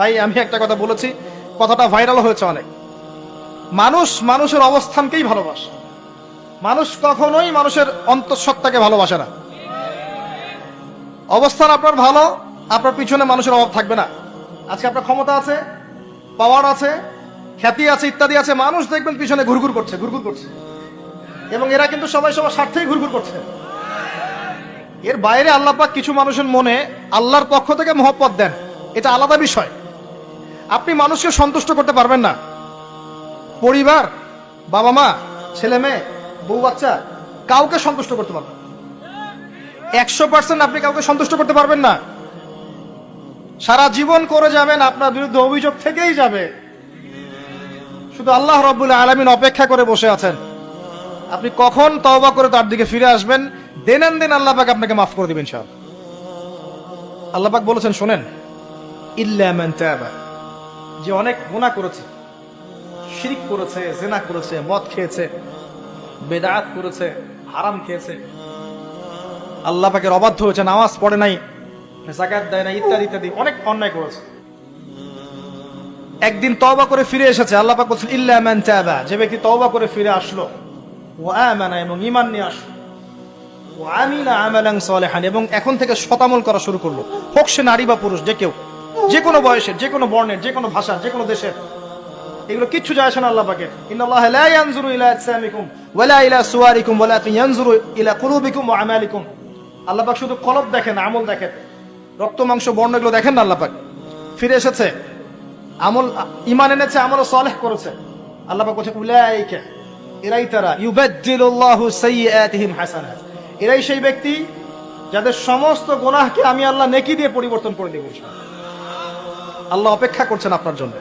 তাই আমি একটা কথা বলেছি, কথাটা ভাইরাল হয়েছে অনেক। মানুষ মানুষের অবস্থানকেই ভালোবাসে। মানুষ কখনোই মানুষের অন্তঃসত্ত্বাকে ভালোবাসে না। অবস্থান আপনার ভালো, আপনার পিছনে মানুষের অভাব থাকবে না। আজকে আপনার ক্ষমতা আছে পাওয়ার আছে, খ্যাতি আছে, ইত্যাদি আছে, মানুষ দেখবেন পিছনে ঘুরঘুর করছে ঘুরঘুর করছে। এবং এরা কিন্তু সবাই সবার স্বার্থেই ঘুরঘুর করছে। এর বাইরে আল্লাহ পাক কিছু মানুষের মনে আল্লাহর পক্ষ থেকে মহব্বত দেন। এটা আলাদা বিষয়। আপনি মানুষকে সন্তুষ্ট করতে পারবেন না। পরিবার বাবা মা ছেলে মেয়ে বউ বাচ্চা কাউকে সন্তুষ্ট করতে পারবেন একশো পার্সেন্ট আপনি কাউকে সন্তুষ্ট করতে পারবেন না। সারা জীবন করে যাবেন, আপনার বিরুদ্ধে অভিযোগ থেকেই যাবে। শুধু আল্লাহ রব্বুল আলমিন অপেক্ষা করে বসে আছেন। আপনি কখন তওবা করে তার দিকে ফিরে আসবেন, দেন দেন আল্লাহ পাক আপনাকে মাফ করে দিবেন সব আল্লাহ পাক বলেছেন, শোনেন, ইল্লা মান যে অনেক গুনাহ করেছে। শিরিক করেছে, জেনা করেছে, মদ খেয়েছে, বেদাত করেছে, হারাম খেয়েছে। আল্লাহ পাকের অবাধ্য হয়েছে, নামাজ পড়ে নাই জাকাত দেয় না ইত্যাদি ইত্যাদি, অনেক অন্যায় করেছে। একদিন তওবা করে ফিরে এসেছে, আল্লাহ পাক বলছেন, ইল্লা মান তাবা। যে ব্যক্তি তওবা করে ফিরে আসলো ও আমানা এবং ঈমান নিয়ে আসলো ও আমিলা আমালান সালিহান এবং এখন থেকে শতামল করা শুরু করল। হোক সে নারী বা পুরুষ, যে কেউ। যে কোনো বয়সের, যে কোনো বর্ণের, যে কোনো ভাষার যে কোনো দেশের। এগুলো কিচ্ছু যায় আসে না ইন্নাল্লাহ লা ইয়ানজুরু ইলা ইলা সুওয়ারিকুম ইয়ানজুরু ইলা কুলুবিকুম ওয়া আমালিকুম। আল্লাহ পাক শুধু কলব দেখেন, আমল দেখেন। রক্ত, মাংস, বর্ণ এগুলো দেখেন না আল্লাহ পাক? ফিরে এসেছে। আমল ইমান এনেছে আমল সালেহ করেছে। আল্লাহ পাক বলছে এরাই তারা। ইউবাদদিলুল্লাহু সাইয়্যাতিহিম হাসানাত। এরাই সেই ব্যক্তি যাদের সমস্ত গুনাহকে আমি আল্লাহ নেকি দিয়ে পরিবর্তন করে দেব আল্লাহ অপেক্ষা করছেন আপনার জন্য।